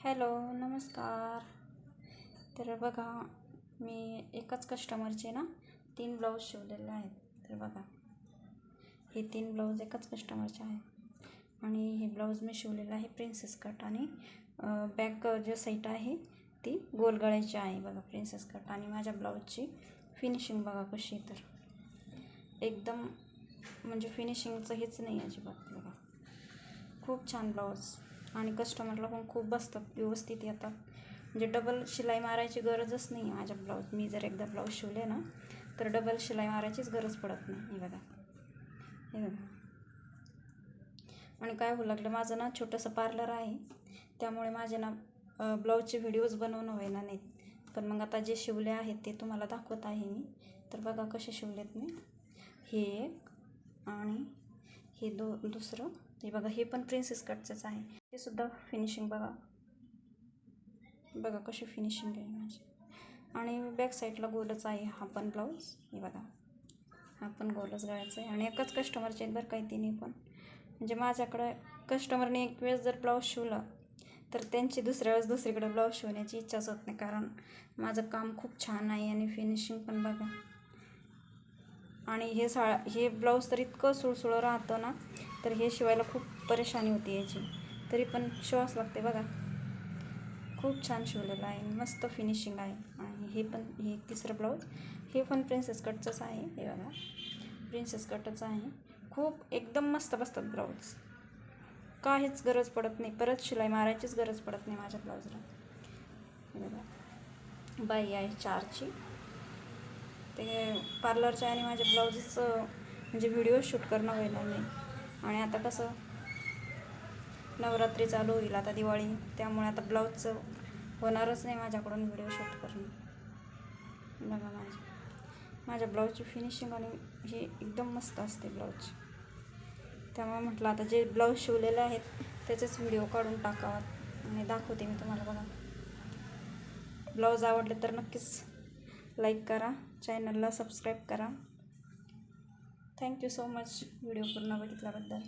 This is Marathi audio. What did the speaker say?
हॅलो नमस्कार. तर बघा मी एकाच कस्टमरचे ना तीन ब्लाऊज शिवलेले आहेत. तर बघा हे तीन ब्लाऊज एकाच कस्टमरचे आहेत. आणि हे ब्लाऊज मी शिवलेलं आहे प्रिन्सेस कट आणि बॅक जे साईट आहे ती गोलगळ्याची आहे बघा प्रिन्सेस कट आणि माझ्या ब्लाऊजची फिनिशिंग बघा कशी आहे तर. एकदम म्हणजे फिनिशिंगचं हेच नाही अजिबात बघा. खूप छान ब्लाऊज आणि कस्टमरला पण खूप बसतात व्यवस्थित येतात. म्हणजे डबल शिलाई मारायची गरजच नाही आहे माझ्या ब्लाऊज मी जर एकदा ब्लाऊज शिवले ना तर डबल शिलाई मारायचीच गरज पडत नाही. हे बघा. हे बघा. आणि काय होऊ लागलं माझं ना छोटंसं पार्लर आहे. त्यामुळे माझे ना ब्लाऊजचे व्हिडिओज बनवणं व्हायला नाहीत. पण मग आता जे शिवले आहेत ते तुम्हाला दाखवत आहे मी. तर बघा कसे शिवलेत मी. हे एक आणि हे दो दुसरं. हे बघा हे पण प्रिन्सेस कटचंच आहे. ते सुद्धा फिनिशिंग बघा. बघा कशी फिनिशिंग आहे माझी. आणि बॅक साईडला गोलच आहे हा पण ब्लाऊज हे बघा. हा पण गोलच गळायचा आहे. आणि एकच कस्टमरचे आहेत बरं काही तिने पण. म्हणजे माझ्याकडं कस्टमरने एक वेळेस जर ब्लाऊज शिवला तर त्यांची दुसऱ्या वेळेस दुसरीकडे ब्लाऊज शिवण्याची इच्छाच होत नाही. कारण माझं काम खूप छान आहे आणि फिनिशिंग पण बघा. आणि हे साळा हे ब्लाऊज तर इतकं सुळसुळं राहतं ना तर हे शिवायला खूप परेशानी होती याची. तरी पण श्वास लागते बघा. खूप छान शिवलेलं आहे मस्त फिनिशिंग आहे. आणि हे पण हे तिसरं ब्लाऊज हे पण प्रिन्सेस कटचंच आहे हे बघा. प्रिन्सेस कटच आहे. खूप एकदम मस्त बसतात ब्लाऊज. काहीच गरज पडत नाही. परत शिलाई मारायचीच गरज पडत नाही माझ्या ब्लाऊजला. हे बघा. बाई आहे चारची. ते पार्लरच्या आणि माझ्या ब्लाऊजचं म्हणजे व्हिडिओ शूट करणं होईना नाही आणि आता कसं नवरात्री चालू होईल आता दिवाळी त्यामुळे आता ब्लाऊजचं होणारच नाही माझ्याकडून व्हिडिओ शूट करणं. बघा माझ्या माझ्या ब्लाऊजची फिनिशिंग आणि हे एकदम मस्त असते ब्लाऊज त्यामुळे म्हटलं आता जे ब्लाऊज शिवलेले आहेत त्याचेच व्हिडिओ काढून टाकावात आणि दाखवते मी तुम्हाला बघा. ब्लाऊज आवडले तर नक्कीच लाईक करा चॅनलला सबस्क्राईब करा. थँक्यू सो मच व्हिडिओ पूर्ण बघितल्याबद्दल.